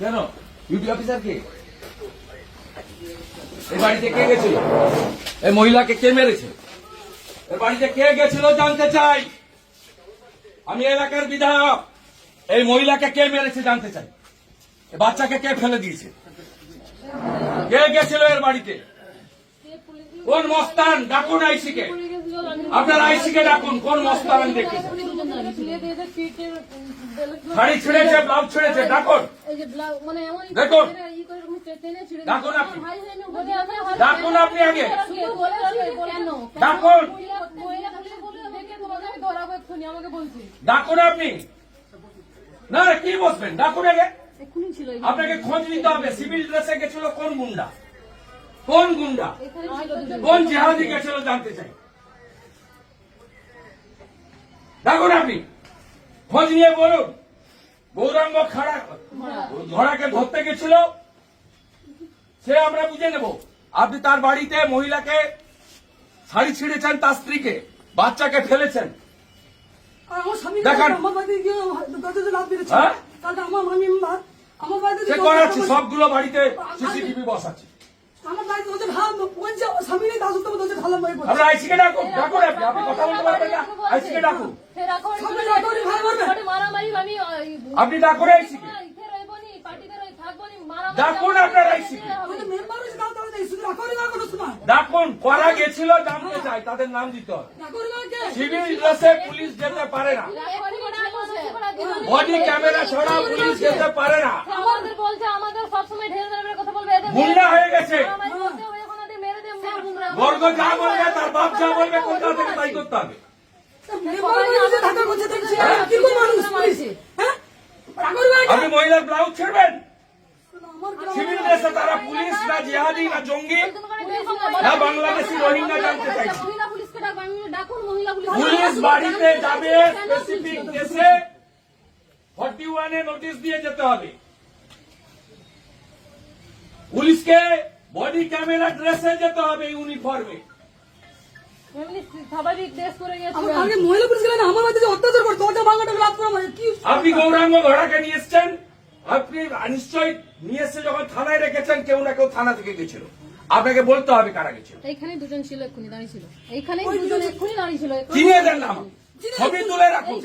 কেন? Duty officer কে? এই বাড়িতে কে গেছিল? এই মহিলাকে কে মেরেছে? এই বাড়িতে কে গেছিল জানতে চাই? আমি এলাকার বিধায়ক। এই মহিলাকে কে মেরেছে জানতে চাই? বাচ্চাকে কে ফেলে দিয়েছে? কে গেছিল এর বাড়িতে? কোন মস্তান? ডাকুন আইসিকে। আপনার আইসিকে ডাকুন, কোন মস্তান আমি দেখেছি শাড়ি ছিঁড়েছে, ব্লাউজ ছিঁড়েছে, ডাকুন দেখুন। ডাকুন আপনি। আগে। ডাকুন। ডাকুন আপনি না কি বসবেন ডাকুন আগে আপনাকে খোঁজ নিতে হবে, সিভিল ড্রেসে গেছিল কোন গুন্ডা কোন গুন্ডা। কোন জেহাদি গেছিল জানতে চাই ডাকুন আপনি খোঁজ নিয়ে বলুন। গৌরাঙ্গ খাড়া ধরাকে ধরতে গেছিল। সে আমরা বুঝে নেব। আপনি তার বাড়িতে মহিলাকে শাড়ি ছিঁড়েছেন তার স্ত্রীকে বাচ্চাকে ফেলেছেন। আমার দেখান। হ্যাঁ? সে সবগুলো বাড়িতে সিসিটিভি বসাচ্ছে। আমার আইসিকে ডাকুন। ডাকুন আপনি আপনি কথা বলতে পারবেন না। আইসিকে ডাকুন। আপনি ডাকুন ডাকুন আপনার ডাকুন করা গেছিল জানতে চাই তাদের নাম দিতে সিভিল ড্রেসে পুলিশ যেতে পারে না। বডি ক্যামেরা ছাড়া পুলিশ যেতে পারে না। আমাদের বলছে আমাদের সবসময় ঢের মেরে কথা বলবে গুন্ডা হয়ে গেছে। মারামারি করতে হবে এখন ওদের মেরে দিয়ে মেরে গুন্ডা। বর্গ যা বলবে তার বাপ যা বলবে কোনটা থেকে তাই করতে হবে? আপনি মহিলার ব্লাউজ ছেড়বেন? সিভিল ড্রেসে তারা পুলিশ না জিহাদি না জঙ্গি? না বাংলাদেশি রোহিঙ্গা জানতে চাইছি পুলিশ। পুলিশ বাড়িতে যাবে স্পেসিফিক কেসে ফর্টি ওয়ানে নোটিশ দিয়ে যেতে হবে। পুলিশকে বডি ক্যামেরা ড্রেসে যেতে হবে ইউনিফর্মে আপনি গৌরাঙ্গ ঘোড়াকে নিয়ে এসছেন? আপনি নিশ্চয়ই নিয়ে এসে যখন থানায় রেখেছেন কেউ না কেউ থানা থেকে গেছিল। আপনাকে বলতে হবে কারা গেছিল। এইখানে দুজন ছিল এক্ষুনি দাঁড়িয়ে ছিল। এইখানে দুজন এক্ষুনি দাঁড়িয়ে ছিল চিনিয়ে দেন নাম ছবি তুলে রাখুন।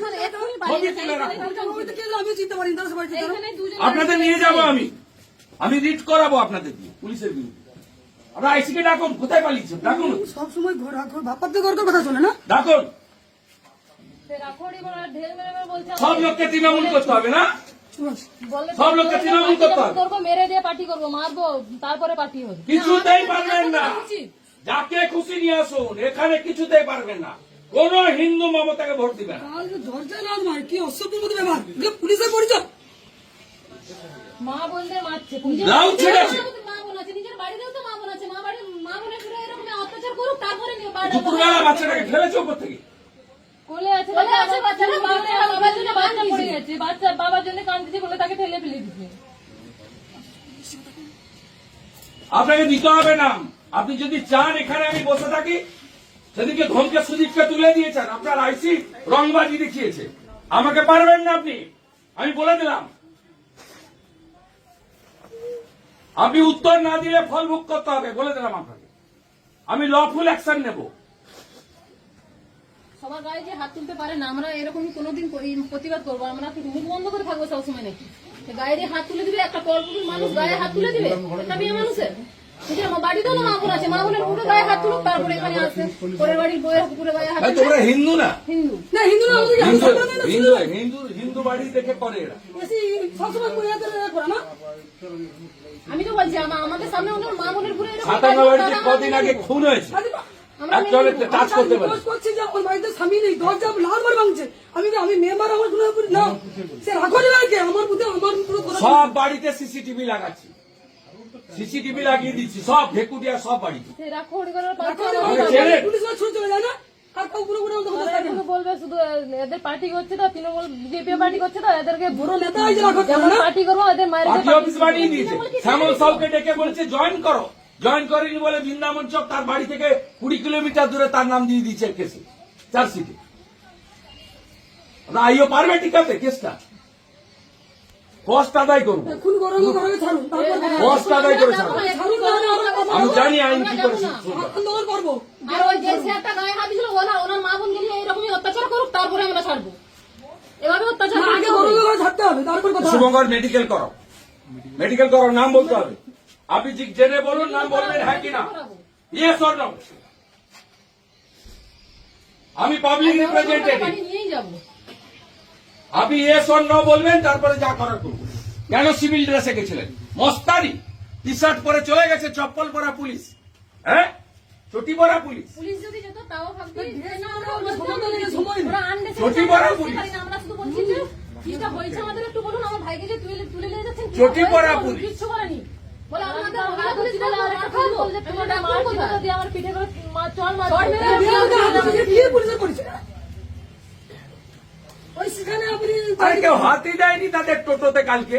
ছবি তুলে রাখুন। আপনাদের নিয়ে যাব আমি। আমি রিট করাবো আপনাদের দিয়ে পুলিশের বিরুদ্ধে। আপনার আইসিকে ডাকুন কোথায় পালিয়েছে? ডাকুন। সব সময় ঘর রাখো ভাপার তো ঘর কথা শোনে না? ডাকুন। সব লোককে তৃণমূল করতে হবে না? সব লোককে তৃণমূল করতে হবে। করব মেরে দিয়ে পার্টি করব মারবো তারপরে পার্টি হবে। কিছুতেই পারবেন না। যাকে খুশি নিয়ে আসুন এখানে কিছুতেই পারবেন না। কোন হিন্দু মমতাকে ভোট দিবেন না। দরজা লাভ মার কি অসভ্যের মতো ব্যবহার। পুলিশের পরিচয়। মা বলতে মারছে লাউ ছেড়েছে। মা বোন আছে নিজের বাড়িতেও তো মা বোন আছে মা বাড়ি মা বোনের পুরো এরকম অত্যাচার করুক তারপরে নিয়ে বাড়ি দুপুরবেলা বাচ্চাটাকে ফেলেছে উপর থেকে। কোলে আছে কোলে আছে বাচ্চারা বাবার জন্য বাচ্চা পড়ে গেছে। বাচ্চা বাবার জন্য কাঁদছে বলে তাকে ঠেলে ফেলে দিচ্ছে আপনাকে দিতে হবে না আপনি যদি চান এখানে আমি বসে থাকি সেদিকে ধমকে সুদীপকে তুলে দিয়েছেন আপনার আইসি রংবাজি দেখিয়েছে। আমাকে পারবেন না আপনি। আমি বলে দিলাম। আপনি উত্তর না দিলে ফল ভোগ করতে হবে বলে দিলাম আপনাকে। আমি লফুল অ্যাকশন নেব। সবার গায়ে যে হাত তুলতে পারে না আমরা এরকম কোনোদিন প্রতিবাদ করব। আমরা মুখ বন্ধ করে থাকব সবসময় নাকি? গায়ে দিয়ে হাত তুলে দিবে একটা পরপুরুষ মানুষ গায়ে হাত তুলে দিবে? একটা মেয়ে মানুষের? তোমরা হিন্দু না? হিন্দু। না হিন্দু হিন্দু হিন্দু হিন্দু বাড়ি দেখে করে এরা। আমি তো বলছি আমাদের সামনে মা বোনের হাত কদিন আগে খুন হয়েছে। একজনের টাচ করতে পারে। রিকোয়েস্ট যে ওর বাড়িতে স্বামী নেই দরজা লাল ভাঙছে। আমি আমি মেম্বার আমার কোনো না। সে রাখো না আমার বুদ্ধি আমার সব বাড়িতে সিসিটিভি লাগাচ্ছি। সিসিটিভি লাগিয়ে দিচ্ছি সব ভেকুটিয়া সব বাড়িতে। সে রাখড়ি করার পর রাখো না, আমাকে ছেড়ে। পুলিশ চলে যায় না? আর কেউ পুরো পুরো আমাদের কথা থাকে না। শুধু বলবে শুধু এদের পার্টি করছে তো তৃণমূল বিজেপি পার্টি করছে তো এদেরকে বড় নেতা পার্টি করব এদের মায়ের পার্টি অফিস বানিয়ে দিয়েছে শ্যামল সাউকে ডেকে বলছে জয়েন করো। জয়েন করেনি বলে বৃন্দাবন চক তার বাড়ি থেকে কুড়ি কিলোমিটার দূরে তার নাম দিয়ে দিয়েছে কেসে চার্জশিটে আইও পারবে টিকাতে কেসটা? কষ্ট আদায় করব। কষ্ট আদায় করে আমি জানি আইন কি করে। শুভঙ্কর মেডিকেল করো মেডিকেল করো নাম বলতে হবে। আপনি ঠিক জেনে বলুন নাম বলবেন হ্যাঁ কি না? ইয়েস অর নো আমি পাবলিক রিপ্রেজেন্টেটিভ আপনি ইয়েস অর নো বলবেন তারপরে যা করার করব। কেন সিভিল ড্রেসে গেছিলেন? মস্তানি টি শার্ট পরে চলে গেছে চপ্পল পরা পুলিশ। হ্যাঁ? চটি পরা পুলিশ। পুলিশ যদি যেত তাও না, unnecessary চটি পরা পুলিশ। পারি আমরা শুধু বলছি যে কিটা হয়েছে আমাদের একটু বলুন আমার ভাইকে যে তুলে তুলে নিয়ে যাচ্ছেন কি চটি হয়েছে পরা বলুন, পুলিশ। খাব হতে দেয়নি তাদের টোটোতে কালকে।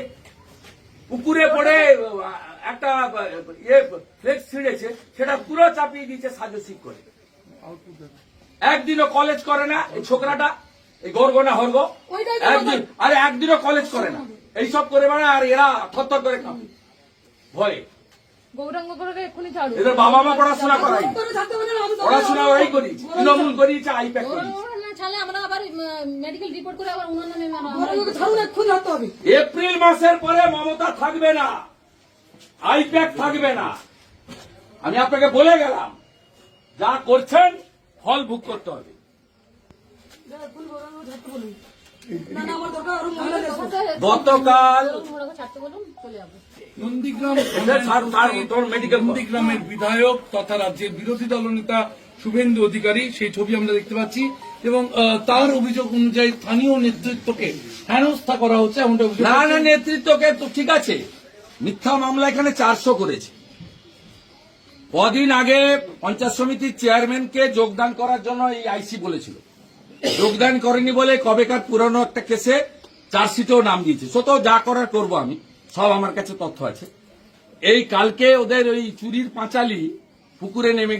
পুকুরে পড়ে একটা ইয়ে ফ্লেক্স ছিঁড়েছে সেটা পুরো চাপিয়ে দিয়েছে সাজসিক করে। একদিনও কলেজ করে না এই ছোকরাটা এই গর্গনা হর্গ। একদিন আরে একদিনও কলেজ করে না। এইসব করে মানে আর এরা থরথর করে কাঁপে। ভয়ে। গৌরাঙ্গ করে এক্ষুনি ছাড়ো। এদের বাবা মা পড়াশোনা করাই। করে পড়াশোনা ওরাই করিয়েছে তৃণমূল করে আবার ওনার নামে আমরা- ছাড়ুন, এক্ষুনি ছাড়তে হবে। এপ্রিল মাসের পরে মমতা থাকবে না। আইপ্যাক থাকবে না। আমি আপনাকে বলে গেলাম যা করছেন ফল ভোগ করতে হবে। গতকাল নন্দীগ্রামের বিধায়ক তথা রাজ্যের বিরোধী দলনেতা শুভেন্দু অধিকারী সেই ছবি আমরা দেখতে পাচ্ছি। এবং তার অভিযোগ অনুযায়ী স্থানীয় নেতৃত্বকে হেনস্থা করা হচ্ছে এমনটা না না নেতৃত্বকে তো ঠিক আছে। মিথ্যা মামলা এখানে চারশো করেছে। কদিন আগে পঞ্চায়েত সমিতির চেয়ারম্যানকে যোগদান করার জন্য এই আইসি বলেছিল। যোগদান করেনি বলে কবেকার পুরানো একটা কেসে চার্জশিটেও নাম দিয়েছে। সত যা করার করব আমি। সব আমার কাছে তথ্য আছে। এই কালকে ওদের ওই চুরির পাঁচালি পুকুরে নেমে